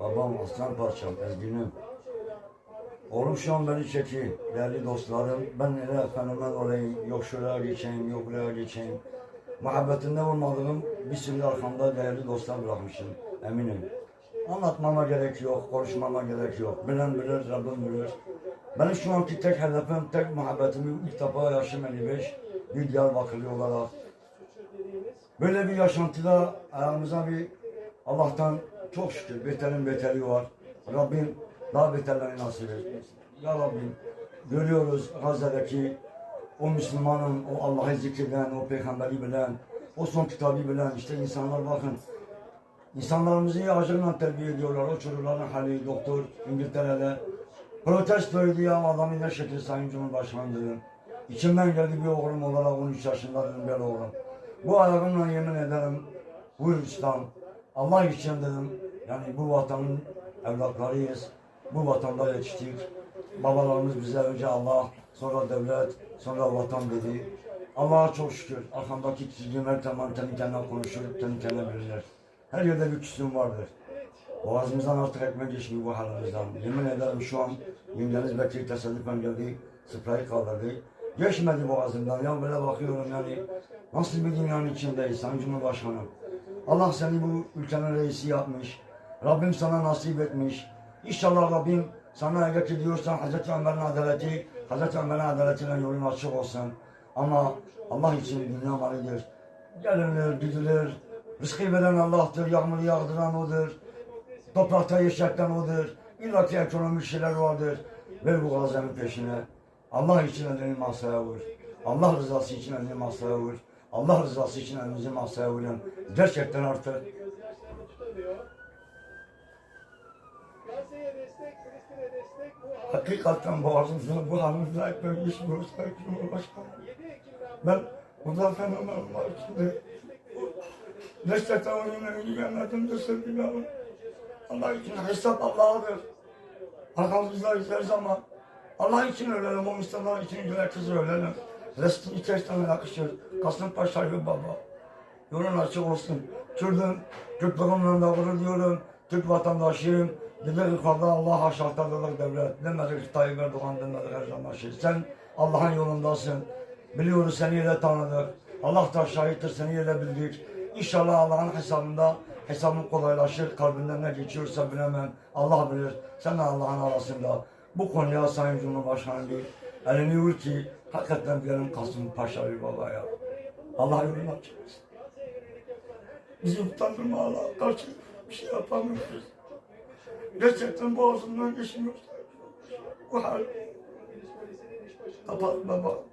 Babam aslan parçam, ezginim. Oğlum şu an beni çekiyor, değerli dostlarım. Ben öyle fenomen olayım, yok şuraya geçeyim, yok buraya geçeyim. Muhabbetinde olmadığım bir sürü arkamda değerli dostlar bırakmışım, eminim. Anlatmama gerek yok, konuşmama gerek yok. Bilen bilir, Rabbim bilir. Benim şu anki tek hedefim, tek muhabbetimi ilk defa yaşım 55, bir Diyarbakırlı olarak. Böyle bir yaşantıda ayağımıza bir Allah'tan çok şükür beterin beteri var. Rabbim daha beterlerini nasip etsin. Ya Rabbim görüyoruz Gazze'deki o Müslümanın, o Allah'ı zikreden, o peygamberi bilen, o son kitabı bilen işte insanlar bakın. İnsanlarımızı acıyla terbiye ediyorlar. O çocukların hali, doktor İngiltere'de. Protestoydu ya adamı ne şekil Sayın Cumhurbaşkanı dedim. İçimden geldi bir oğlum olarak 13 yaşında dedim ben oğlum. Bu ayağımla yemin ederim bu İslam Allah için dedim. Yani bu vatanın evlatlarıyız. Bu vatanda yetiştik. Babalarımız bize önce Allah, sonra devlet, sonra vatan dedi. Allah'a çok şükür. Arkamdaki çizgiler tamam kendi kendine konuşur, kendi kendine bilirler. Her yerde bir küsüm vardır. Boğazımızdan artık ekmek geçmiyor bu halimizden. Yemin ederim şu an yengeniz belki tesadüfen geldi, sprayı kaldırdı. Geçmedi boğazımdan. Ya böyle bakıyorum yani nasıl bir dünyanın içindeyiz Sayın Cumhurbaşkanı. Allah seni bu ülkenin reisi yapmış. Rabbim sana nasip etmiş. İnşallah Rabbim sana eğer diyorsan Hazreti Ömer'in adaleti, Hazreti Ömer'in adaletiyle yolun açık olsun. Ama Allah için dünya malıdır. Gelinir, gidilir. Rızkı veren Allah'tır, yağmuru yağdıran O'dur. Toprakta yaşayan O'dur. İlla ki ekonomik şeyler vardır. Ver bu gazenin peşine. Allah için elini masaya vur. Allah rızası için elini masaya vur. Allah rızası için elinizi masaya vurun. Gerçekten artık hakikaten boğazımızda bu halimizde ekmek geçmiyor Sayın Cumhurbaşkanı. 7 Ekim'den Ben burada fenomen var şimdi. Destekten oyunu yiyenlerden destek biliyorum. Allah için hesap Allah'adır. Arkamızdayız her zaman. Allah için ölelim, o Müslümanlar için gerekirse ölelim. Restin içerisine yakışır. Kasımpaşa gibi baba. Yolun açık olsun. Kürdüm, Kürtlüğümle de gurur diyorum. Türk vatandaşıyım. Dedi yukarıda Allah aşağıdadır devlet. Demedik Tayyip Erdoğan demedik her zaman şey. Sen Allah'ın yolundasın. Biliyoruz seni ile tanıdık. Allah da şahittir seni ile bildik. İnşallah Allah'ın hesabında hesabın kolaylaşır. Kalbinden ne geçiyorsa bilemem. Allah bilir. Sen de Allah'ın arasında. Bu konuya Sayın Cumhurbaşkanı bir elini vur ki hakikaten diyelim Kasım Paşa bir babaya. Allah yolunu açık. Bizi utandırma Allah. Karşı bir şey yapamıyoruz. Gerçekten boğazımdan geçmiyor. Bu hal. Kapat baba.